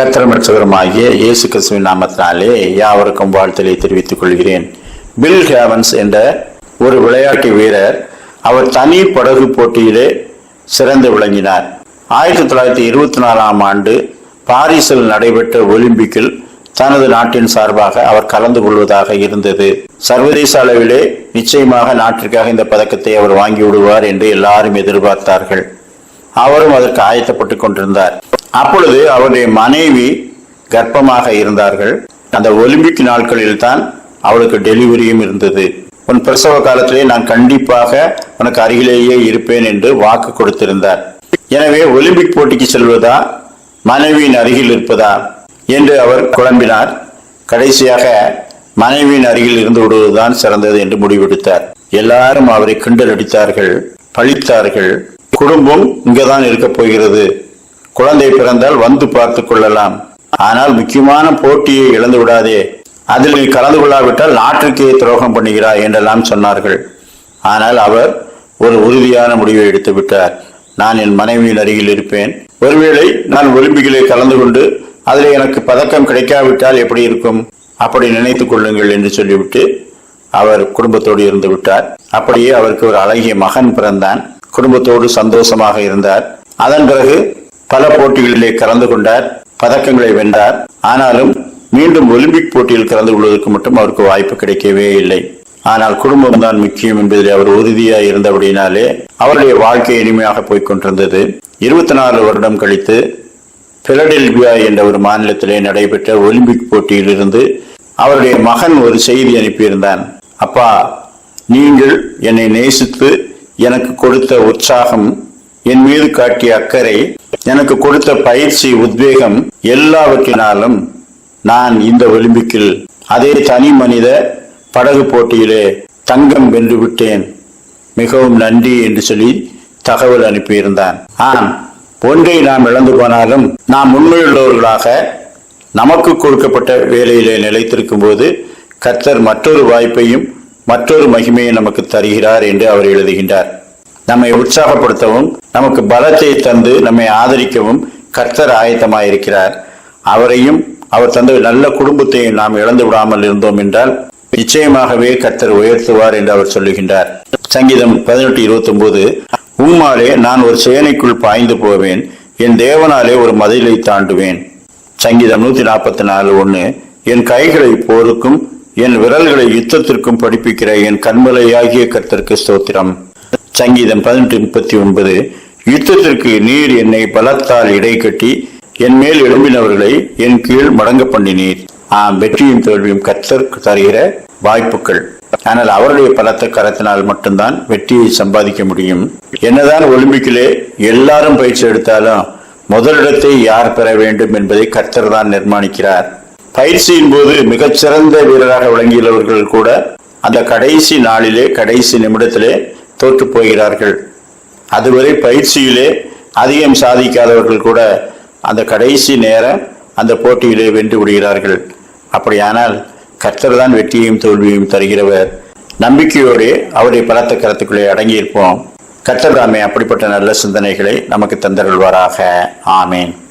கத்திரமற்றவருமாகிய இயேசு கிறிஸ்துவின் நாமத்தினாலே யாவருக்கும் வாழ்த்தலை தெரிவித்துக் கொள்கிறேன். பில் ஹேவன்ஸ் என்ற ஒரு விளையாட்டு வீரர் அவர் தனி படகு போட்டியிலே சிறந்து விளங்கினார். ஆயிரத்தி தொள்ளாயிரத்தி இருபத்தி நாலாம் ஆண்டு பாரிஸில் நடைபெற்ற ஒலிம்பிக்கில் தனது நாட்டின் சார்பாக அவர் கலந்து கொள்வதாக இருந்தது. சர்வதேச அளவிலே நிச்சயமாக நாட்டிற்காக இந்த பதக்கத்தை அவர் வாங்கி விடுவார் என்று எல்லாரும் எதிர்பார்த்தார்கள். அவரும் அதற்கு ஆயத்தப்பட்டுக் கொண்டிருந்தார். அப்பொழுது அவருடைய மனைவி கர்ப்பமாக இருந்தார்கள். அந்த ஒலிம்பிக் நாட்களில் தான் அவளுக்கு டெலிவரியும் இருந்தது. உன் பிரசவ காலத்திலே நான் கண்டிப்பாக உனக்கு அருகிலேயே இருப்பேன் என்று வாக்கு கொடுத்திருந்தார். எனவே ஒலிம்பிக் போட்டிக்கு செல்வதா? மனைவியின் அருகில் இருப்பதா? என்று அவர் குழம்பினார். கடைசியாக மனைவியின் அருகில் இருந்து விடுவதுதான் சிறந்தது என்று முடிவெடுத்தார். எல்லாரும் அவரை கிண்டல் அடித்தார்கள் பழித்தார்கள். குடும்பம் இங்கதான் இருக்கப் போகிறது. குழந்தை பிறந்தால் வந்து பார்த்துக் கொள்ளலாம். ஆனால் முக்கியமான போட்டியை இழந்து விடாதே. அதில் நீ கலந்து கொள்ளாவிட்டால் நாட்டுக்கே துரோகம் பண்ணுகிறாய் என்றெல்லாம் சொன்னார்கள். ஆனால் அவர் ஒரு உறுதியான முடிவை எடுத்து விட்டார். நான் என் மனைவியின் அருகில் இருப்பேன். ஒருவேளை நான் ஒலிம்பிக்கிலே கலந்து கொண்டு அதில் எனக்கு பதக்கம் கிடைக்காவிட்டால் எப்படி இருக்கும்? அப்படி நினைத்துக் கொள்ளுங்கள் என்று சொல்லிவிட்டு அவர் குடும்பத்தோடு இருந்து விட்டார். அப்படியே அவருக்கு ஒரு அழகிய மகன் பிறந்தான். குடும்பத்தோடு சந்தோஷமாக இருந்தார். அதன் பிறகு பல போட்டிகளிலே கலந்து கொண்டார் பதக்கங்களை வென்றார். ஆனாலும் மீண்டும் ஒலிம்பிக் போட்டியில் கலந்து கொள்வதற்கு மட்டும் அவருக்கு வாய்ப்பு கிடைக்கவே இல்லை. ஆனால் குடும்பம் தான் முக்கியம் என்பதில் அவர் உறுதியாக இருந்தபடினாலே அவருடைய வாழ்க்கை இனிமையாக போய்க் கொண்டிருந்தது. இருபத்தி நாலு வருடம் கழித்து பிலடெல்பியா என்ற ஒரு மாநிலத்திலே நடைபெற்ற ஒலிம்பிக் போட்டியிலிருந்து அவருடைய மகன் ஒரு செய்தி அனுப்பியிருந்தான். அப்பா நீங்கள் என்னை நேசித்து எனக்கு கொடுத்த உற்சாகம் என் மீது காட்டிய அக்கறை எனக்கு கொடுத்த பயிற்சி உத்வேகம் எல்லாவற்றினாலும் நான் இந்த ஒலிம்பிக்கில் அதே தனி மனித படகு போட்டியிலே தங்கம் வென்று விட்டேன். மிகவும் நன்றி என்று சொல்லி தகவல் அனுப்பியிருந்தான். ஆம் ஒன்றை நாம் இழந்து போனாலும் நாம் உண்மையுள்ளவர்களாக நமக்கு கொடுக்கப்பட்ட வேலையிலே நிலைத்திருக்கும் போது கர்த்தர் மற்றொரு வாய்ப்பையும் மற்றொரு மகிமையை நமக்கு தருகிறார் என்று அவர் எழுதுகின்றார். நம்மை உற்சாகப்படுத்தவும் நமக்கு பலத்தை தந்து நம்மை ஆதரிக்கவும் கர்த்தர் ஆயத்தமாயிருக்கிறார். அவரையும் அவர் தந்த நல்ல குடும்பத்தையும் நாம் இழந்து விடாமல் இருந்தோம் என்றால் நிச்சயமாகவே கர்த்தர் உயர்த்துவார் என்று அவர் சொல்லுகின்றார். சங்கீதம் பதினெட்டு இருபத்தி ஒன்பது உம்மாலே நான் ஒரு சேனைக்குள் பாய்ந்து போவேன் என் தேவனாலே ஒரு மதிலை தாண்டுவேன். சங்கீதம் நூத்தி நாற்பத்தி நாலு ஒன்று என் கைகளை போருக்கும் என் விரல்களை யுத்தத்திற்கும் படிப்பிக்கிற என் கண்மலையாகிய கர்த்தருக்கு ஸ்தோத்திரம். சங்கீதம் பதினெட்டு முப்பத்தி ஒன்பது யுத்தத்திற்கு நீர் என்னை பலத்தால் இடை கட்டி என் மேல் எழும்பினவர்களை என் கீழ் மடங்க பண்ணினீர். ஆம் வெற்றியும் தோல்வியும் கர்த்தர் தருகிற வாய்ப்புகள். ஆனால் அவருடைய பலத்த கரத்தினால் மட்டும்தான் வெற்றியை சம்பாதிக்க முடியும். என்னதான் ஒலிம்பிக்கிலே எல்லாரும் பயிற்சி எடுத்தாலும் முதலிடத்தை யார் பெற வேண்டும் என்பதை கர்த்தர் தான் நிர்மாணிக்கிறார். பயிற்சியின் போது மிகச்சிறந்த வீரராக விளங்கியவர்கள் கூட அந்த கடைசி நாளிலே கடைசி நிமிடத்திலே தோற்று போகிறார்கள் அதுவரை பயிற்சியிலே அதிகம் சாதிக்காதவர்கள் கூட அந்த கடைசி நேரம் அந்த போட்டியிலே வென்று விடுகிறார்கள். அப்படியானால் கர்த்தர் தான் வெற்றியையும் தோல்வியையும் தருகிறவர். நம்பிக்கையோடு அவருடைய பலத்த கருத்துக்களை அடங்கியிருப்போம். கர்த்தர் தாமே அப்படிப்பட்ட நல்ல சிந்தனைகளை நமக்கு தந்தருள்வாராக. ஆமேன்.